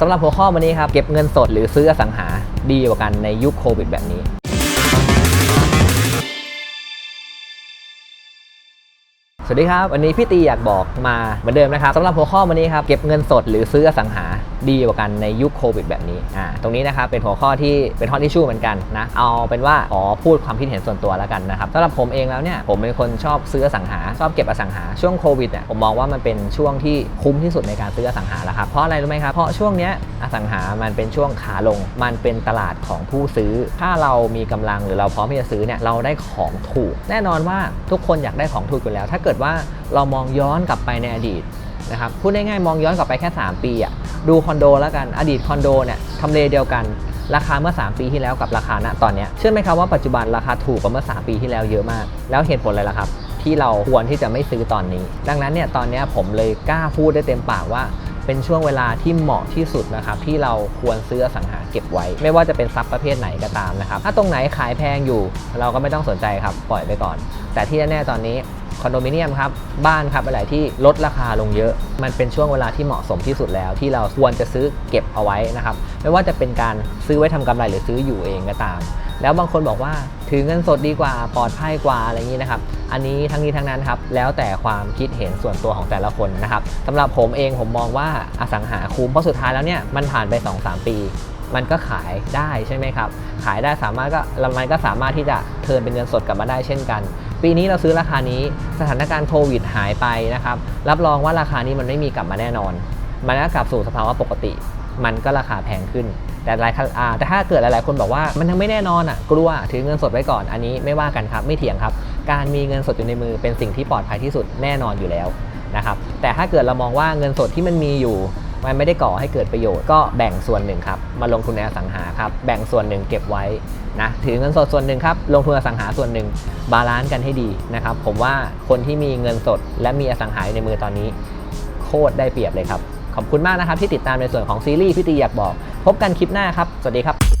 สำหรับหัวข้อวันนี้ครับ เก็บเงินสดหรือซื้ออสังหาดีกว่ากันในยุคโควิดแบบนี้ สวัสดีครับ วันนี้พี่ตีอยากบอกมาเหมือนเดิมนะครับสำหรับหัวข้อวันนี้ครับ เก็บเงินสดหรือซื้ออสังหา ดีกว่ากันในยุคโควิดแบบนี้อ่าตรงนี้นะครับเป็นหัวข้อที่เป็นฮอตทิชชูเหมือนกันนะเอาเป็นว่าขอพูดความคิดเห็นส่วนตัวแล้วกันนะครับสำหรับผมเองแล้วเนี่ยผมเป็นคนชอบซื้ออสังหา ชอบเก็บอสังหาช่วงโควิดเนี่ยผมมองว่ามันเป็นช่วงที่คุ้มที่สุดในการซื้ออสังหาแล้วครับเพราะอะไรรู้ไหมครับเพราะช่วงเนี้ยอสังหามันเป็นช่วงขาลง มันเป็นตลาดของผู้ซื้อ ถ้าเรามีกำลังหรือเราพร้อมที่จะซื้อเนี่ยเราได้ของถูก แน่นอนว่าทุกคนอยากได้ของถูกอยู่แล้ว ถ้าเกิดว่าเรามองย้อนกลับไปในอดีตนะครับพูดง่ายๆมองย้อนกลับไปแค่ 3 ปีอะ ดูคอนโดแล้วกันอดีตคอนโดเนี่ยทำเลเดียวกัน ราคาเมื่อ 3 ปีที่แล้วกับราคาณตอนนี้เชื่อไหมครับว่าปัจจุบันราคาถูกกว่าเมื่อ 3 ปีที่แล้วเยอะมาก แล้วเหตุผลอะไรล่ะครับ ที่เราควรที่จะไม่ซื้อตอนนี้ ดังนั้นเนี่ยตอนนี้ผมเลยกล้าพูดได้เต็มปากว่าเป็นช่วงเวลาที่เหมาะที่สุดนะครับที่เราควรซื้ออสังหาเก็บไว้ ไม่ว่าจะเป็นทรัพย์ประเภทไหนก็ตามนะครับถ้าตรงไหนขายแพงอยู่ เราก็ไม่ต้องสนใจครับปล่อยไปก่อน แต่ที่แน่ๆตอนนี้ คอนโดมิเนียมครับ บ้านครับอะไรที่ลดราคาลงเยอะ มันเป็นช่วงเวลาที่เหมาะสมที่สุดแล้ว ที่เราควรจะซื้อเก็บเอาไว้นะครับ ไม่ว่าจะเป็นการซื้อไว้ทำกำไรหรือซื้ออยู่เองก็ตาม แล้วบางคนบอกว่าถือเงินสดดีกว่าปลอดภัยกว่าอะไรอย่างนี้นะครับ อันนี้ทั้งนี้ทั้งนั้นครับ แล้วแต่ความคิดเห็นส่วนตัวของแต่ละคนนะครับสำหรับผมเองผมมองว่าอสังหาคุ้มเพราะสุดท้ายแล้วเนี่ยมันผ่านไป 2-3 ปีมันก็ขายได้ใช่ไหมครับ ขายได้สามารถก็ล้วมันก็สามารถที่จะเทินเป็นเงินสดกลับมาได้เช่นกัน ปีนี้เราซื้อราคานี้สถานการณ์โควิดหายไปนะครับรับรองว่าราคานี้มันไม่มีกลับมาแน่นอน มันก็กลับสู่สภาวะปกติ มันก็ราคาแพงขึ้น แต่หลายคแต่ถ้าเกิดหลาย ๆ คนบอกว่ามันยังไม่แน่นอนอะกลัวถือเงินสดไว้ก่อนอันนี้ไม่ว่ากันครับไม่เถียงครับ การมีเงินสดอยู่ในมือเป็นสิ่งที่ปลอดภัยที่สุดแน่นอนอยู่แล้วนะครับแต่ถ้าเกิดเรามองว่าเงินสดที่มันมีอยู่ มันไม่ได้ก่อให้เกิดประโยชน์ก็แบ่งส่วนหนึ่งครับมาลงทุนในอสังหาครับแบ่งส่วนหนึ่งเก็บไว้นะถือเงินสดส่วนหนึ่งครับลงทุนอสังหาส่วนหนึ่งบาลานซ์กันให้ดีนะครับผมว่าคนที่มีเงินสด และมีอสังหาในมือตอนนี้ โคตรได้เปรียบเลยครับขอบคุณมากนะครับที่ติดตามในส่วนของซีรีส์พี่ตีอยากบอก พบกันคลิปหน้าครับ สวัสดีครับ